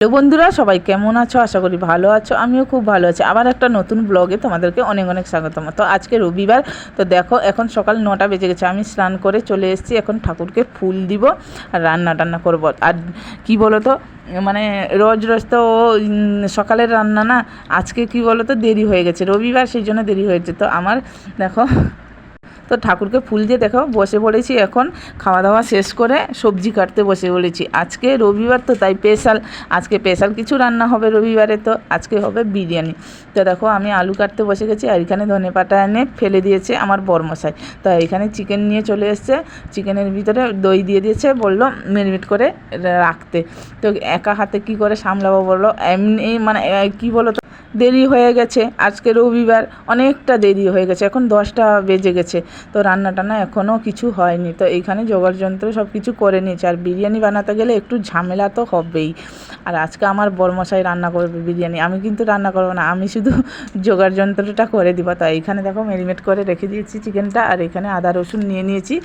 Hello বন্ধুরা, সবাই কেমন আছো? আশা করি ভালো আছো, আমিও খুব ভালো আছি। আবার একটা নতুন ব্লগে তোমাদেরকে অনেক অনেক স্বাগতম। তো আজকে রবিবার, তো দেখো এখন সকাল নটা বেজে গেছে। আমি স্নান করে চলে এসেছি, এখন ঠাকুরকে ফুল দিব আর রান্না টান্না করব। আর কি বলো তো মানে রোজ রোজ তো সকালের রান্না না, আজকে কি বলো তো দেরি হয়ে গেছে। রবিবার, সেই জন্য দেরি হয়েছে। তো আমার, দেখো তো ঠাকুরকে ফুল দিয়ে দেখো, বসে পড়েছি এখন। খাওয়া দাওয়া শেষ করে সবজি কাটতে বসে পড়েছি। আজকে রবিবার তো তাই স্পেশাল। আজকে স্পেশাল কিছু রান্না হবে রবিবারে তো, আজকে হবে বিরিয়ানি। তো দেখো, আমি আলু কাটতে বসে গেছি আর এখানে ধনে পাতা এনে ফেলে দিয়েছে আমার বরমশাই। তো এখানে চিকেন নিয়ে চলে এসছে। চিকেনের ভিতরে দই দিয়ে দিয়েছে, বলল মেরিনেট করে রাখতে। তো একা হাতে কি করে সামলাবো বলল? এমনি মানে কি বলো তো দেরি হয়ে গেছে। আজকে রবিবার অনেকটা দেরি হয়ে গেছে। এখন দশটা বেজে গেছে। তো রান্না টান্না এখনও কিছু হয়নি। তো এইখানে জোগাড় যন্ত্র সব কিছু করে নিয়েছে। আর বিরিয়ানি বানাতে গেলে একটু ঝামেলা তো হবেই। আর আজকে আমার বরমশাই রান্না করবে বিরিয়ানি। আমি কিন্তু রান্না করব না। আমি শুধু জোগাড় যন্ত্রটা করে দিব। তো এইখানে দেখো ম্যারিনেট করে রেখে দিয়েছি চিকেনটা। আর এখানে আদা রসুন নিয়ে নিয়েছি।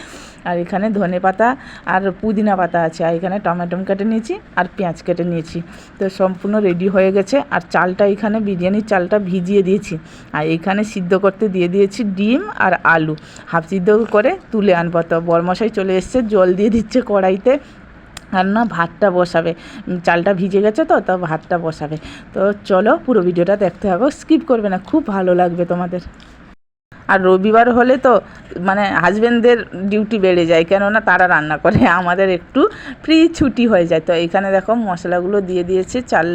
আর এখানে ধনে পাতা আর পুদিনা পাতা আছে। আর এখানে টমেটো কেটে নিয়েছি। আর পেঁয়াজ কেটে নিয়েছি। তো সম্পূর্ণ রেডি হয়ে গেছে। আর চালটা এখানে বিরিয়ানির চালটা ভিজিয়ে দিয়েছি। আর এখানে সিদ্ধ করতে দিয়ে দিয়েছি ডিম আর আলু। হাফ সিদ্ধ করে তুলে আনব। তো বরমশাই চলে এসছে, জল দিয়ে দিচ্ছে কড়াইতে। আর না, ভাতটা বসাবে। চালটা ভিজে গেছে তো, তা ভাতটা বসাবে। তো চলো পুরো ভিডিওটা দেখতে হবে স্কিপ করবে না, খুব ভালো লাগবে তোমাদের। আর রবিবার হলে তো মানে হাজবেন্ডদের ডিউটি বেড়ে যায়, কেননা তারা রান্না করে, আমাদের একটু ফ্রি ছুটি হয়ে যায়। তো এখানে দেখো মশলাগুলো দিয়ে দিয়েছে, চাল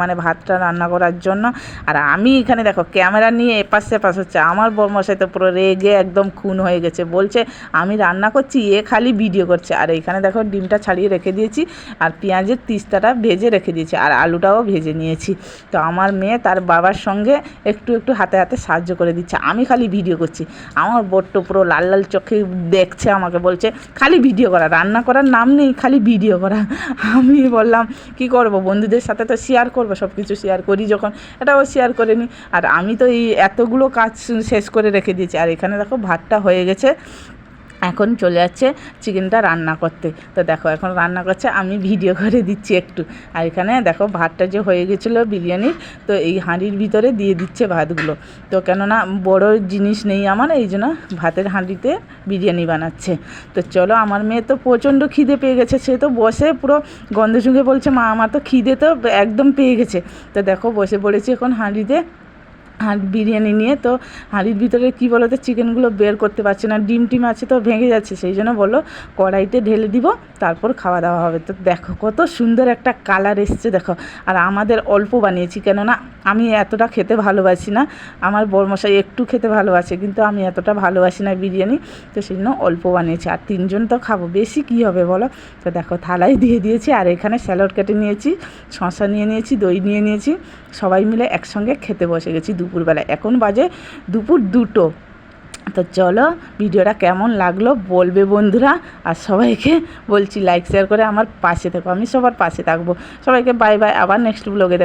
মানে ভাতটা রান্না করার জন্য। আর আমি এখানে দেখো ক্যামেরা নিয়ে এপাশ সেপাশ হচ্ছে, আমার বর্মশাই তো পুরো রেগে একদম খুন হয়ে গেছে, বলছে, আমি রান্না করছি, এ খালি ভিডিও করছে। আর এখানে দেখো ডিমটা ছাড়িয়ে রেখে দিয়েছি, আর পেঁয়াজের তিস্তাটা ভেজে রেখে দিয়েছি, আর আলুটাও ভেজে নিয়েছি। তো আমার মেয়ে তার বাবার সঙ্গে একটু একটু হাতে হাতে সাহায্য করে দিচ্ছে, আমি খালি ভিডিও করছি। আমার বড্ড পুরো লাল লাল চোখে দেখছে আমাকে, বলছে, খালি ভিডিও করা, রান্না করার নাম নেই, খালি ভিডিও করা। আমি বললাম, কি করব? বন্ধুদের সাথে তো শেয়ার করব সব কিছু শেয়ার করি যখন, এটাও শেয়ার করে নিই আর আমি তো এই এতগুলো কাজ শেষ করে রেখে দিয়েছি। আর এখানে দেখো, ভাতটা হয়ে গেছে। এখন চলে যাচ্ছে চিকেনটা রান্না করতে। তো দেখো, এখন রান্না করছে, আমি ভিডিও করে দিচ্ছি একটু। আর এখানে দেখো, ভাতটা যে হয়ে গেছিল বিরিয়ানির, তো এই হাঁড়ির ভিতরে দিয়ে দিচ্ছে ভাতগুলো। তো কেননা বড় জিনিস নেই আমার, এই জন্য ভাতের হাঁড়িতে বিরিয়ানি বানাচ্ছে। তো চলো, আমার মেয়ে তো প্রচণ্ড খিদে পেয়ে গেছে, সে তো বসে পুরো গন্ধ শুঁকে বলছে, মা, আমার তো খিদে তো একদম পেয়ে গেছে। তো দেখো, বসে পড়েছি এখন হাঁড়িতে। হাঁড়ি বিরিয়ানি নিয়ে, তো হাঁড়ির ভিতরে কী বলো তো চিকেনগুলো বের করতে পারছি না। ডিম টিম আছে তো ভেঙে যাচ্ছে, সেই জন্য বলল, কড়াইতে ঢেলে দিব, তারপর খাওয়া দাওয়া হবে। তো দেখো, কত সুন্দর একটা কালার এসছে, দেখো। আর আমাদের অল্প বানিয়েছি, কেননা আমি এতটা খেতে ভালোবাসি না। আমার বরমশাই একটু খেতে ভালোবাসে, কিন্তু আমি এতটা ভালোবাসি না বিরিয়ানি। তো সেই জন্য অল্প বানিয়েছি। আর তিনজন তো খাব, বেশি কী হবে বলো? তো দেখো, থালায় দিয়ে দিয়েছি, আর এখানে স্যালাড কেটে নিয়েছি শশা নিয়ে নিয়েছি, দই নিয়ে নিয়েছি। সবাই মিলে একসঙ্গে খেতে বসে গেছি দুপুরবেলা এখন বাজে দুপুর দুটো। তো চলো ভিডিওটা কেমন লাগল বলবে বন্ধুরা। আর সবাইকে বলছি লাইক শেয়ার করে আমার পাশে থেকো। আমি সবার পাশে থাকব। সবাইকে বাই বাই আবার নেক্সট ব্লগে দেখ